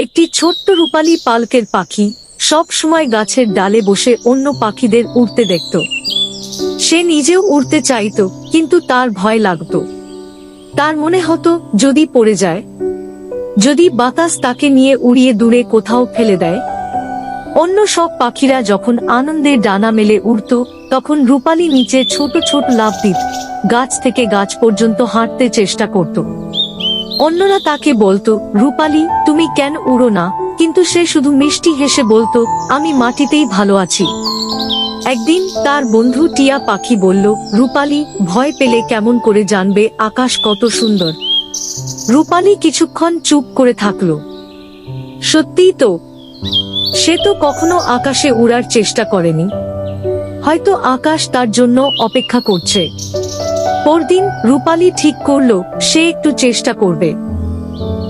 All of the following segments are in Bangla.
একটি ছোট্ট রূপালী পালকের পাখি সব সময় গাছের ডালে বসে অন্য পাখিদের উড়তে দেখত। সে নিজেও উড়তে চাইতো, কিন্তু তার ভয় লাগতো। তার মনে হতো, যদি পড়ে যায়, যদি বাতাস তাকে নিয়ে উড়িয়ে দূরে কোথাও ফেলে দেয়। অন্য সব পাখিরা যখন আনন্দে ডানা মেলে উড়ত, তখন রূপালী নিচে ছোট ছোট লাভ দিত, গাছ থেকে গাছ পর্যন্ত হাঁটতে চেষ্টা করত। অন্যরা তাকে বলতো, রূপালী, তুমি কেন উড়ো না? কিন্তু সে শুধু মিষ্টি হেসে বলতো, আমি মাটিতেই ভালো আছি। একদিন তার বন্ধু টিয়া পাখি বলল, রূপালী, ভয় পেলে কেমন করে জানবে আকাশ কত সুন্দর? রূপালী কিছুক্ষণ চুপ করে থাকল। সত্যিই তো, সে তো কখনো আকাশে উড়ার চেষ্টা করেনি। হয়তো আকাশ তার জন্য অপেক্ষা করছে। পরদিন রূপালী ঠিক করল, সে একটু চেষ্টা করবে।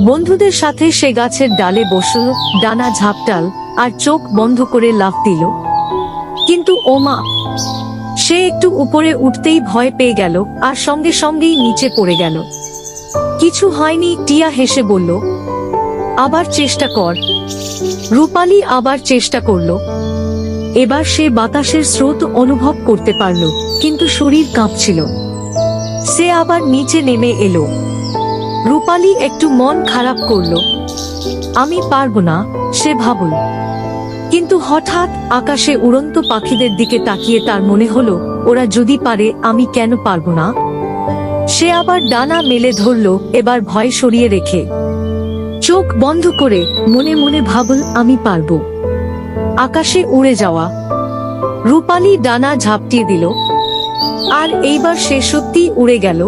বন্ধুদের সাথে সে গাছের ডালে বসল, ডানা ঝাপটাল, আর চোখ বন্ধ করে লাফ দিল। কিন্তু ওমা সে একটু উপরে উঠতেই ভয় পেয়ে গেল, আর সঙ্গে সঙ্গেই নিচে পড়ে গেল। কিছু হয়নি, টিয়া হেসে বলল, আবার চেষ্টা কর। রূপালী আবার চেষ্টা করল। এবার সে বাতাসের স্রোত অনুভব করতে পারল, কিন্তু শরীর কাঁপছিল। সে আবার নিচে নেমে এলো। রূপালী একটু মন খারাপ করল। আমি পারব না, সে ভাবল। কিন্তু হঠাৎ আকাশে উড়ন্ত পাখিদের দিকে তাকিয়ে তার মনে হলো, ওরা যদি পারে, আমি কেন পারব না? সে আবার ডানা মেলে ধরলো, এবার ভয় সরিয়ে রেখে। চোখ বন্ধ করে মনে মনে ভাবল, আমি পারব। আকাশে উড়ে যাওয়া। রূপালী ডানা ঝাপটিয়ে দিল। আর এইবার সে সত্যি উড়ে গেল।